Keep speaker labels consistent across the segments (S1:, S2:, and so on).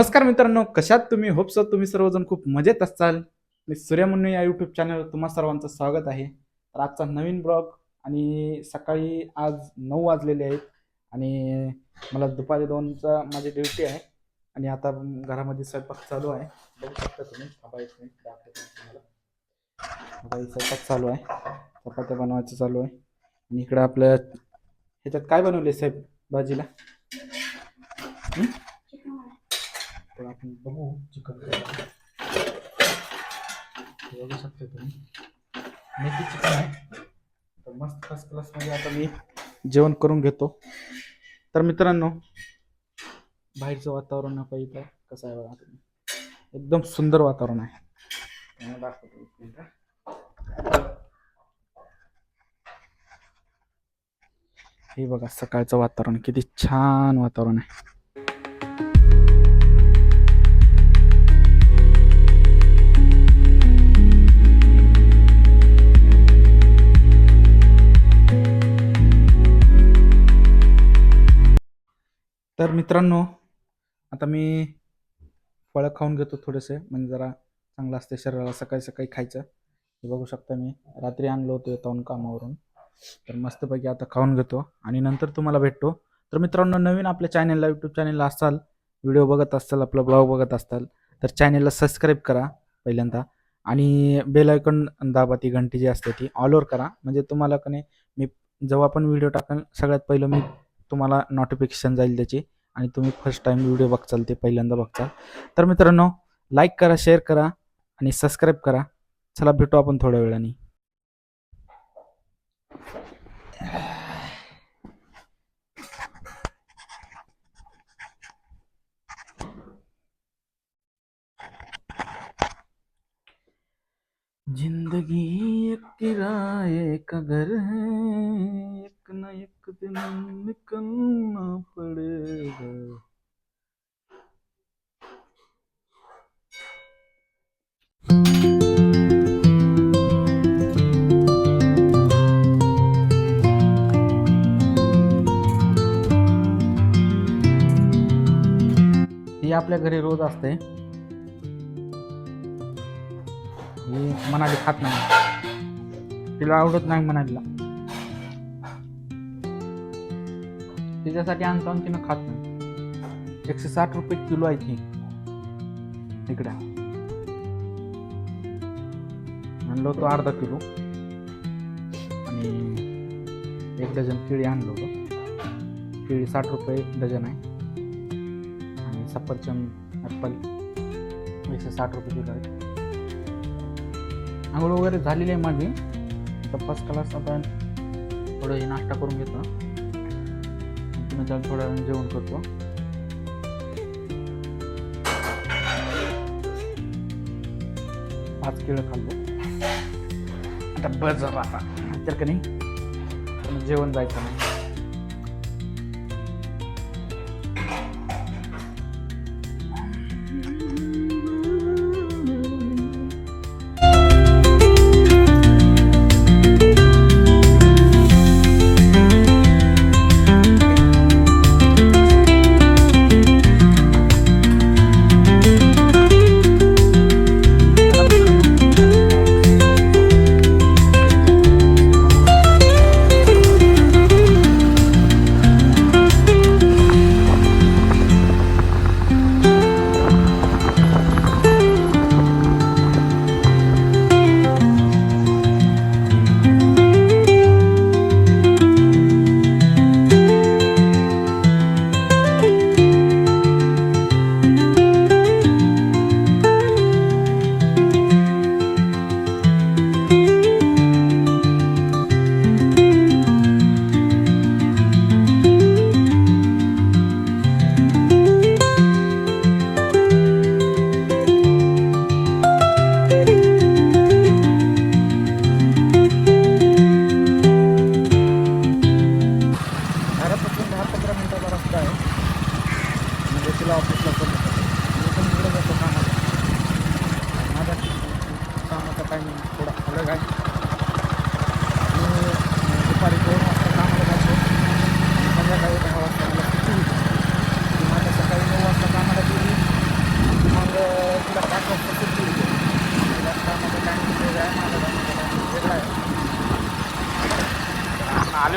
S1: नमस्कार मित्रांनो कशात तुम्ही? होपसो तुम्ही सर्वजण खूप मजेत असाल मी सूर्यमुन्नू या यूट्यूब चॅनलवर तुम्हा सर्वांचं स्वागत आहे. तर आजचा नवीन ब्लॉग आणि सकाळी आज नऊ वाजलेले आहेत आणि मला दुपारी दोनचा माझी ड्युटी आहे आणि आता घरामध्ये स्वयंपाक चालू आहे. बघू शकता तुम्ही तुम्हाला. स्वयंपाक चालू आहे. चपात्या बनवायचं चालू आहे. आणि इकडं आपल्या ह्याच्यात काय बनवले साहेब? भाजीला? तर आपण बघू चिकन बघू शकता तुम्ही. मेथी चिकन आहे. तर मस्त फर्स्ट क्लासमध्ये आता मी जेवण करून घेतो. तर मित्रांनो बाहेरचं वातावरण नका इथं. कसं आहे बघा तुम्ही. एकदम सुंदर वातावरण आहे. दाखवतो हे बघा सकाळचं वातावरण किती छान वातावरण आहे. तर मित्रांनो आता मी फळं खाऊन घेतो थोडेसे म्हणजे जरा चांगलं असते शरीराला सकाळी सकाळी खायचं. हे बघू शकता मी रात्री आणलो होतो येताऊन कामावरून. तर मस्तपैकी आता खाऊन घेतो आणि नंतर तुम्हाला भेटतो. तर मित्रांनो नवीन आपल्या चॅनेलला यूट्यूब चॅनेलला असाल व्हिडिओ बघत असाल आपला ब्लॉग बघत असाल तर चॅनेलला सबस्क्राईब करा पहिल्यांदा. आणि बेल आयकॉन दाबा ती घंटी जी असते ती ऑलवर करा. म्हणजे तुम्हाला कने मी जेव्हा पण व्हिडिओ टाकेन सगळ्यात पहिलं मी तुम्हाला नोटिफिकेशन जाईल त्याची. आणि तुम्ही फर्स्ट टाइम व्हिडिओ बघचाल ते पहिल्यांदा बघचाल. तर मित्रांनो लाईक करा शेअर करा आणि सबस्क्राईब करा. चला भेटू आपण थोड्या वेळाने. ज़िंदगी एक किराए का घर है, एक न एक दिन निकलना पड़ेगा। ही आपल्या घरी रोज असते ही मनाली खात नाही. तिला आवडत नाही मनालीला. तिच्यासाठी आणतो आणि तिनं खात नाही. एकशे साठ रुपये किलो आहे ती. इकडे. आणलो होतो अर्धा किलो. आणि एक डझन केळी आणलो होतो. केळी साठ रुपये डझन आहे. आणि सफरचंद ॲपल एकशे साठ रुपये किलो आहे. आंघोळ वगैरे झालेली आहे माझी. तर फर्स्ट क्लास आता थोडं हे नाश्ता करून घेतो. पुन्हा त्याला थोडा वेळ जेवण करतो. पाच केळं खाल्लो. आता बस झालं आता. तर का नाही? जेवण जायचं नाही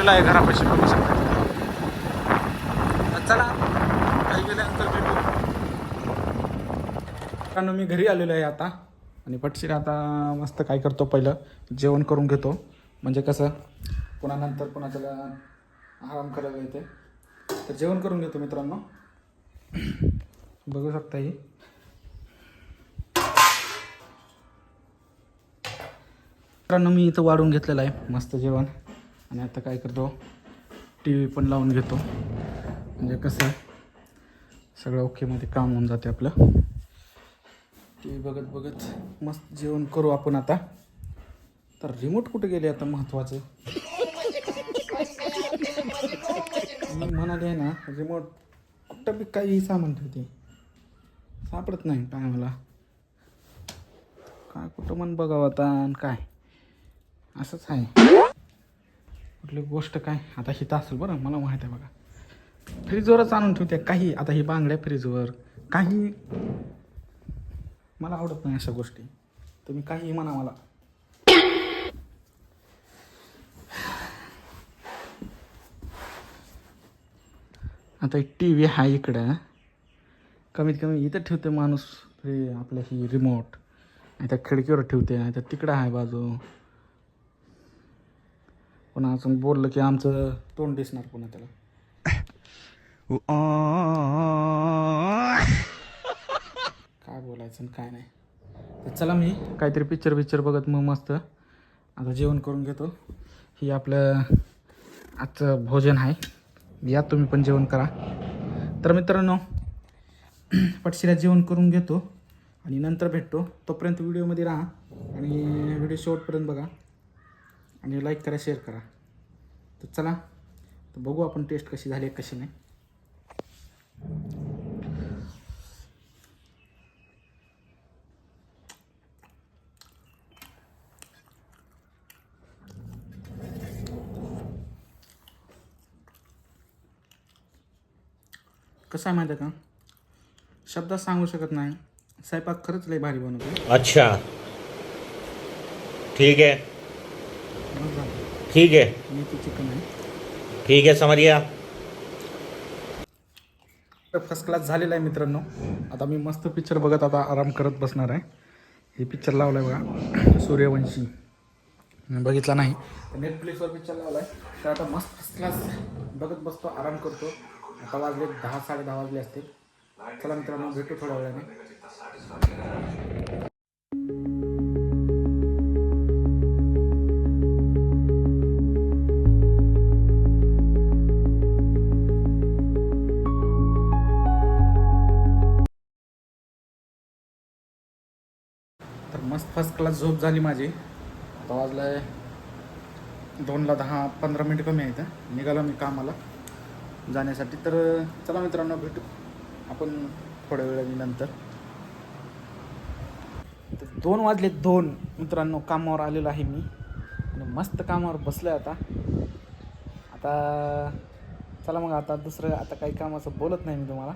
S1: आलेलो आहे घरापाशी बघू शकता. चला काही गेल्यानंतर भेटू. मित्रांनो मी घरी आलेलो आहे आता. आणि पटशीर आता मस्त काय करतो पहिलं? जेवण करून घेतो. म्हणजे कसं? पुन्हा नंतर पुन्हा त्याला आराम करायला येते. तर जेवण करून घेतो मित्रांनो. बघू शकता ही. मित्रांनो मी इथं वाढून घेतलेलं आहे. मस्त जेवण. आणि आता काय करतो? टी व्ही पण लावून घेतो. म्हणजे कसं सगळं ओकेमध्ये काम होऊन जाते आपलं. टी व्ही बघत बघत मस्त जेवण करू आपण आता. तर रिमोट कुठे गेले आता महत्त्वाचे मी म्हणाले ना रिमोट कुठं बी काही सामान ठेवते. सापडत नाही काय मला काय कुठं मन बघावं आता आणि काय? असंच आहे. कुठली गोष्ट काय? आता हिथं असेल बरं मला माहीत आहे बघा. फ्रीजवरच आणून ठेवते. काही आता ही बांगड्या फ्रीजवर काही. मला आवडत नाही अशा गोष्टी. तुम्ही काही म्हणा मला. आता एक टी व्ही हा इकडं. कमीत कमी इथं ठेवते माणूस. फ्री आपल्या ही रिमोट आता खिडकीवर ठेवते. आता तिकडं आहे बाजू. पण अजून बोललं की आमचं तोंड दिसणार पुन्हा त्याला. काय बोलायचं आणि काय नाही. तर चला मी काहीतरी पिक्चर पिक्चर बघत मग मस्त. आता जेवण करून घेतो. ही आपलं आजचं भोजन आहे. या तुम्ही पण जेवण करा. तर मित्रांनो पटशिला जेवण करून घेतो आणि नंतर भेटतो. तोपर्यंत व्हिडिओमध्ये राहा आणि व्हिडिओ शेवटपर्यंत बघा. आणि लाईक करा शेअर करा. तर चला तर बघू आपण टेस्ट कशी झाली आहे, कशी नाही. कसं आहे माहिती आहे का? शब्दात सांगू शकत नाही. स्वयंपाक खरंच लय भारी बनवतो.
S2: अच्छा. ठीक
S1: आहे.
S2: ठीक है।
S1: मेथी चिकन आहे
S2: ठीक है समझ गया
S1: फर्स्ट क्लास झालेला आहे मित्रांनो. आता मी मस्त पिक्चर बघत आता आराम करत बसणार आहे. हे पिक्चर लावलं आहे बघा सूर्यवंशी. मी बघितला नाही. नेटफ्लिक्सवर पिक्चर लावला आहे तर आता मस्त फर्स्ट क्लास बघत बसतो आराम करतो. आता वाजले दहा साडे दहा वाजले असतील. चला मित्रांनो भेटू थोड्या वेळाने. क्लास झोप झाली माझी. आता वाजलं आहे दोनला दहा पंधरा मिनिट कमी आहेत निघालो मी कामाला. जाण्यासाठी. तर चला मित्रांनो भेटू. आपण थोड्या वेळाने नंतर. तर दोन वाजले दोन. मित्रांनो कामावर आलेलो आहे मी. आणि मस्त कामावर बसलं आहे आता. आता चला मग आता दुसरं आता काही कामाचं बोलत नाही मी तुम्हाला.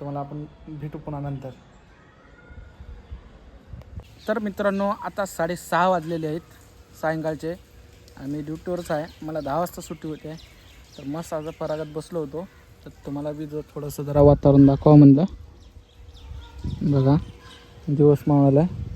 S1: तुम्हाला आपण भेटू पुन्हा नंतर. तर मित्रांनो आता साडेसहा वाजलेले आहेत सायंकाळचे आणि मी ड्युटीवरच आहे. मला दहा वाजता सुट्टी होते. तर मस्त आज परागत बसलो होतो. तर तुम्हाला बी जर थोडंसं जरा वातावरण दाखवा म्हणलं. बघा दिवस मावळाला आहे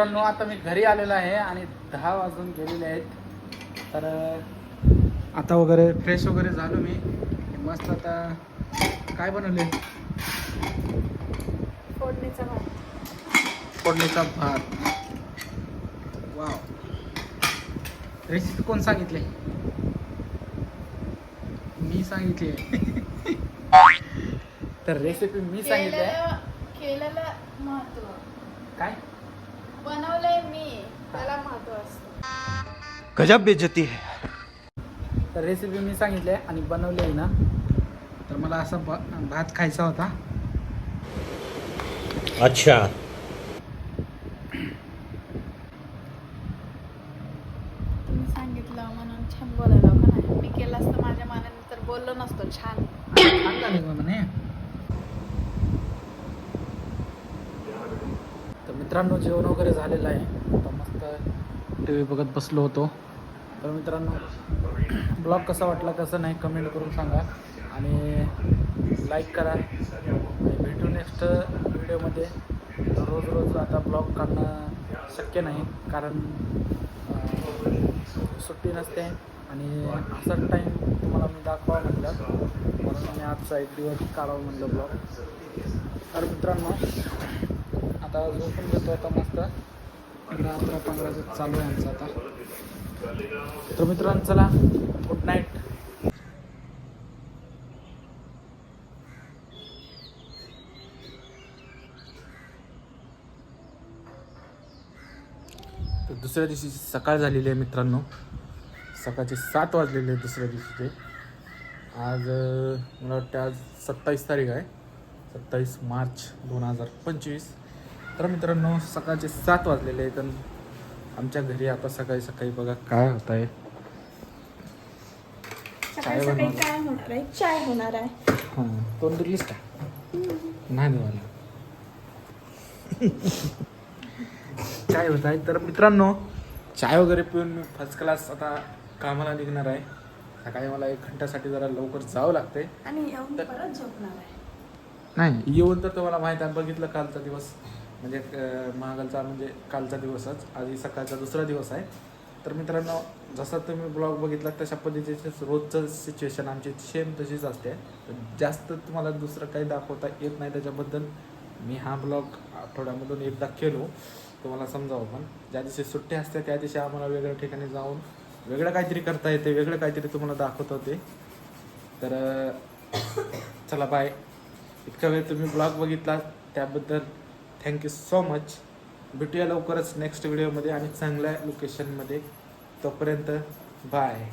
S1: मित्रांनो आता मी घरी आलेलो आहे आणि दहा वाजून गेलेले आहेत. तर आता वगैरे फ्रेश वगैरे झालो मी. मस्त आता काय बनवले?
S3: फोडणीचा भात.
S1: फोडणीचा भात. वाव. रेसिपी कोण सांगितले? मी सांगितली. तर रेसिपी मी सांगितली
S3: केलेलं महत्त्व.
S1: काय?
S3: बनवलंय मी. त्याला महत्त्व असतं.
S4: गजब बेइज्जती है.
S1: तर रेसिपी मी सांगितली आहे आणि बनवली आहे ना. तर मला असा भात खायचा होता.
S2: अच्छा
S3: तुम्ही सांगितलं म्हणून छान बोलायला का नाही मी केलं असतं माझ्या मानाने तर बोललो नसतो छान
S1: छान झाले गं म्हणे तर मित्रांनो जेवण वगैरे झालेलं आहे. आता मस्त टी व्ही बघत बसलो होतो. तर मित्रांनो ब्लॉग कसा वाटला कसं नाही कमेंट करून सांगा. आणि लाईक करा. भेटू नेक्स्ट व्हिडिओमध्ये रोज रोज आता ब्लॉग काढणं शक्य नाही कारण सुट्टी नसते. आणि असा टाईम तुम्हाला मी दाखवा म्हटलं. म्हणून मी आजचा एक दिवस काढावं म्हणलं ब्लॉग. तर मित्रांनो आता झोपून घेतो आता मस्त. रात्र पंधराचं चालू आहे आमचं आता. तर मित्रांनो चला गुड नाईट तर दुसऱ्या दिवशी सकाळ झालेली आहे मित्रांनो. सकाळचे सात वाजलेले आहेत दुसऱ्या दिवशीचे आज मला वाटतं आज सत्तावीस तारीख आहे. सत्तावीस मार्च दोन हजार पंचवीस. तर मित्रांनो सकाळचे सात वाजलेले आहेत आणि आमच्या घरी आता सकाळी सकाळी बघा काय होत आहे
S3: सकाळी
S1: बनवलं.
S3: सकाळी काय होणार आहे? चाय होणार आहे.
S1: हां तोंड दिलीस का? नाही देवाला चाय होत आहे. तर मित्रांनो चाय वगैरे पिऊन मी फर्स्ट क्लास आता कामाला निघणार आहे. सकाळी मला एक घंट्यासाठी जरा लवकर जावं लागते
S3: आणि येऊन परत झोपणार आहे.
S1: नाही येऊन तर तुम्हाला माहीत आहे बघितलं कालचा दिवस. म्हणजे महागालचा म्हणजे कालचा दिवसच आधी सकाळचा दुसरा दिवस आहे. तर मित्रांनो जसा तुम्ही ब्लॉग बघितला तशा पद्धतीचंच रोजचं सिच्युएशन आमची सेम तशीच असते. तर जास्त तुम्हाला दुसरं काही दाखवता येत नाही त्याच्याबद्दल मी हा ब्लॉग आठवड्यामधून एकदा केलो. तुम्हाला समजावं पण. ज्या दिवशी सुट्टी असते त्या दिवशी आम्हाला वेगळ्या ठिकाणी जाऊन वेगळं काहीतरी करता येते वेगळं काहीतरी तुम्हाला दाखवत होते. तर चला बाय इतका वेळ तुम्ही ब्लॉग बघितला त्याबद्दल थँक्यू सो मच भेटूया लवकरच नेक्स्ट व्हिडिओमध्ये आणि चांगल्या लोकेशनमध्ये तोपर्यंत बाय